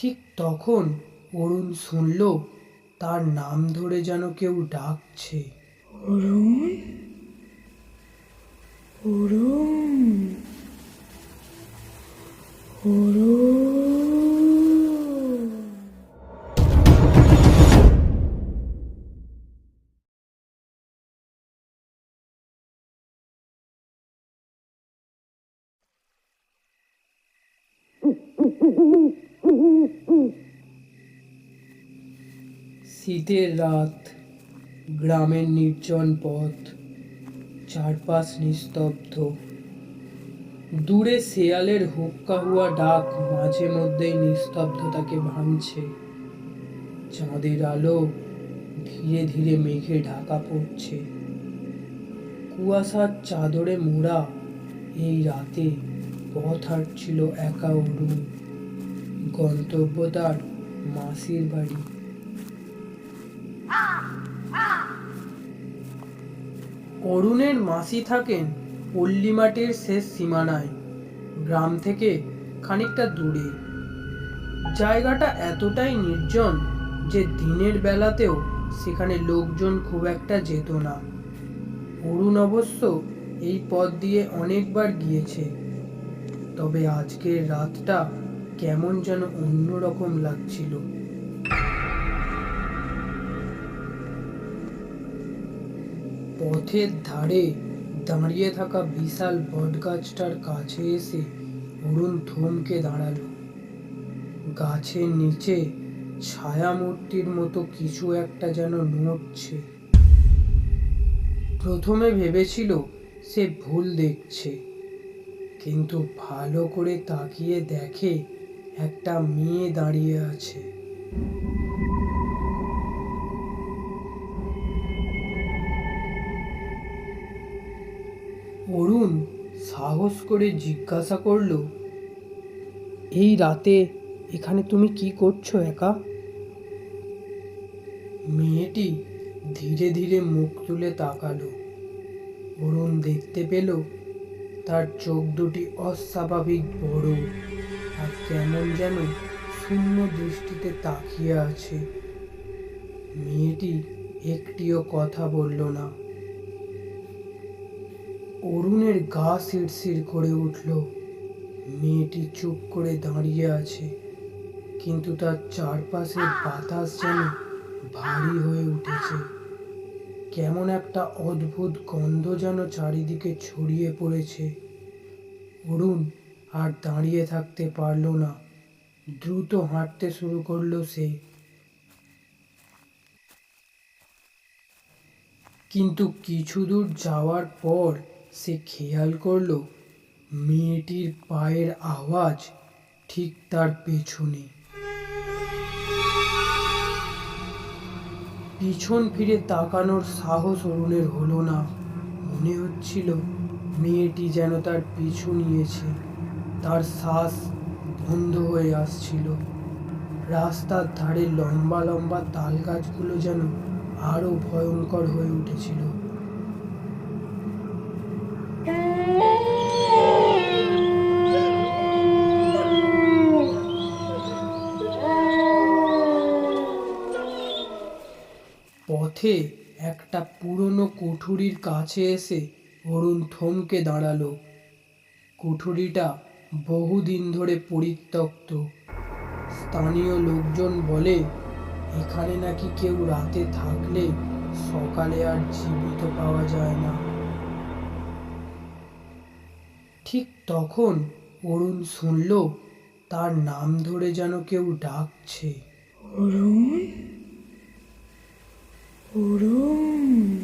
ঠিক তখন অরুণ শুনল তার নাম ধরে যেন কেউ ডাকছে। অরুণ? অরুণ? অরুণ? শীতের রাত, গ্রামের নির্জন পথ, চারপাশ নিস্তব্ধ। দূরে শেয়ালের হুক্কা হুয়া ডাক মাঝে মধ্যেই নিস্তব্ধতাকে ভাঙছে। চাঁদের আলো ধীরে ধীরে মেঘে ঢাকা পড়ছে। কুয়াশার চাদরে মোড়া এই রাতে পথ হাঁটছিল একা অরুণ। গন্তব্য তার মাসির বাড়ি। অরুণের মাসি থাকেন পল্লীমাটির শেষ সীমানায়। গ্রাম থেকে খানিকটা দূরে। জায়গাটা এতটাই নির্জন যে দিনের বেলাতেও সেখানে লোকজন খুব একটা যেত না। অরুণ অবশ্য এই পথ দিয়ে অনেকবার গিয়েছে। তবে আজকের রাতটা কেমন যেন অন্যরকম লাগছিল। পথের ধারে দাঁড়িয়ে থাকা বিশাল বটগাছটার কাছে এসে অরুণ থমকে দাঁড়াল। গাছের নিচে ছায়ামূর্তির মতো কিছু একটা যেন নড়ছে। প্রথমে ভেবেছিল সে ভুল দেখছে, কিন্তু ভালো করে তাকিয়ে দেখে একটা মেয়ে দাঁড়িয়ে আছে। অরুণ সাহস করে জিজ্ঞাসা করল, এই রাতে এখানে তুমি কি করছ একা? মেয়েটি ধীরে ধীরে মুখ তুলে তাকালো। অরুণ দেখতে পেল তার চোখ দুটি অস্বাভাবিক বড় আর কেমন যেন শূন্য দৃষ্টিতে তাকিয়ে আছে। মেয়েটি একটিও কথা বলল না। অরুণের গা শিরশির করে উঠল। মেয়েটি চুপ করে দাঁড়িয়ে আছে, কিন্তু তার চারপাশে বাতাস যেন ভারী হয়ে উঠেছে। কেমন একটা অদ্ভুত গন্ধ যেন চারিদিকে ছড়িয়ে পড়েছে। অরুণ আর দাঁড়িয়ে থাকতে পারল না। দ্রুত হাঁটতে শুরু করল সে। কিন্তু কিছু দূর যাওয়ার পর সে খেয়াল করল, মেয়েটির পায়ের আওয়াজ ঠিক তার পেছনে। পিছন ফিরে তাকানোর সাহস অরুণের হলো না। মনে হচ্ছিল মেয়েটি যেন তার পিছু নিয়েছে। তার শ্বাস বন্ধ হয়ে আসছিল। রাস্তার ধারে লম্বা লম্বা তাল গাছগুলো যেন আরও ভয়ঙ্কর হয়ে উঠেছিল। পথে একটা পুরনো কুঠুরির কাছে এসে অরুণ থমকে দাঁড়াল। কুঠুরিটা বহুদিন ধরে পরিত্যক্ত। স্থানীয় লোকজন বলে, এখানে নাকি কেউ রাতে থাকলে সকালে আর জীবিত পাওয়া যায় না। ঠিক তখন অরুণ শুনল, তার নাম ধরে যেন কেউ ডাকছে। অরুণ? অরুণ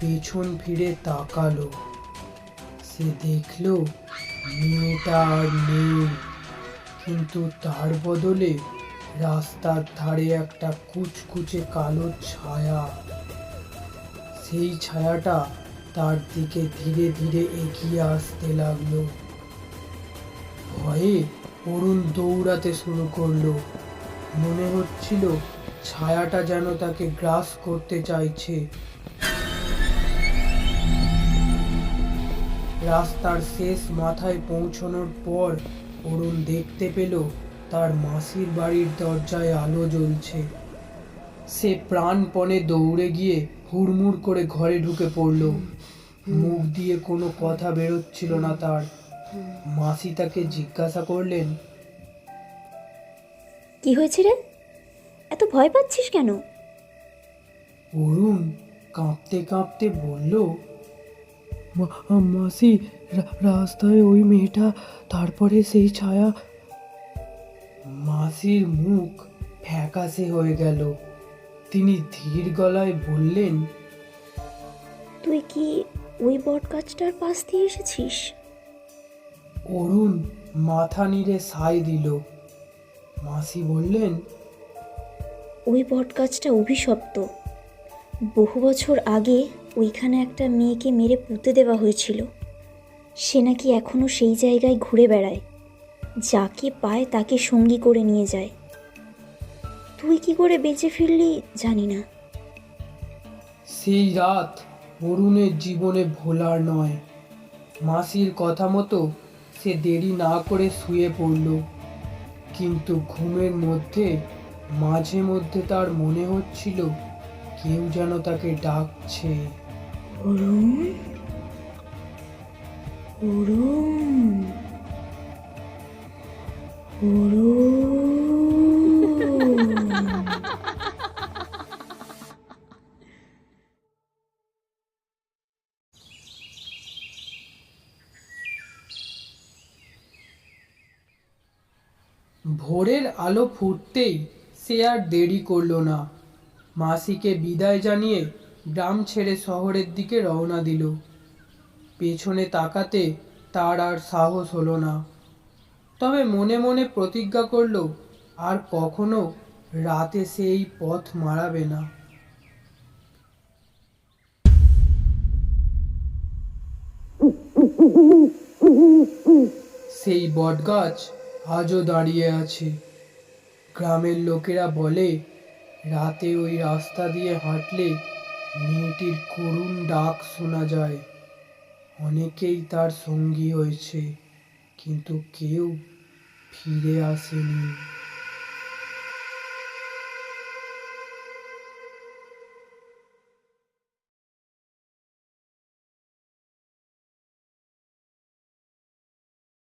পেছন ফিরে তাকালো। সে দেখল, মেয়েটা আর নেই। কিন্তু তার বদলে রাস্তার ধারে একটা কুচকুচে কালো ছায়া। সেই ছায়াটা তার দিকে ধীরে ধীরে এগিয়ে আসতে লাগল। ভয়ে অরুণ দৌড়াতে শুরু করল। মনে হচ্ছিল ছায়াটা যেন তাকে গ্রাস করতে চাইছে। রাস্তার শেষ মাথায় পৌঁছানোর পর অরুণ দেখতে পেল তার মাসির বাড়ির দরজায় আলো জ্বলছে। সে প্রাণপণে দৌড়ে গিয়ে হুড়মুড় করে ঘরে ঢুকে পড়ল। মুখ দিয়ে কোনো কথা বেরোচ্ছিল না তার। মাসি তাকে জিজ্ঞাসা করলেন কি হয়েছে রে? এত ভয় পাচ্ছিস কেন? অরুণ কাঁপতে কাঁপতে বলল মাসি রাস্তায় ওই মেয়েটা তারপরে সেই ছায়া। মাসির মুখ ফ্যাকাশে হয়ে গেল। তিনি ধীর গলায় বললেন তুই কি ওই বট গাছটার পাশ দিয়ে এসেছিস? অরুণ মাথা নিড়ে সাই দিল। মাসি বললেন ওই বট গাছটা অভিশপ্ত। বহু বছর আগে ওইখানে একটা মেয়েকে মেরে পুঁতে দেওয়া হয়েছিল। সে নাকি এখনও সেই জায়গায় ঘুরে বেড়ায়। যাকে পায় তাকে সঙ্গী করে নিয়ে যায়। তুই কি করে বেঁচে ফিরলি জানি না। সেই রাত অরুণের জীবনে ভোলার নয়। মাসির কথা মতো সে দেরি না করে শুয়ে পড়ল। কিন্তু ঘুমের মধ্যে, মাঝে মধ্যে তার মনে হচ্ছিল কেউ যেন তাকে ডাকছে। অরুণ? অরুণ? অরুণ? ভোরের আলো ফুটতেই সে আর দেরি করল না। মাসিকে বিদায় জানিয়ে গ্রাম ছেড়ে শহরের দিকে রওনা দিল। পেছনে তাকাতে তার আর সাহস হলো না। তবে মনে মনে প্রতিজ্ঞা করল, আর কখনো রাতে সেই পথ মারাবে না। সেই বটগাছ আজও দাঁড়িয়ে আছে। গ্রামের লোকেরা বলে, রাতে ওই রাস্তা দিয়ে হাঁটলে মেয়েটির করুণ ডাক শোনা যায়। অনেকেই তার সঙ্গী হয়েছে, কিন্তু কেউ ফিরে আসেনি।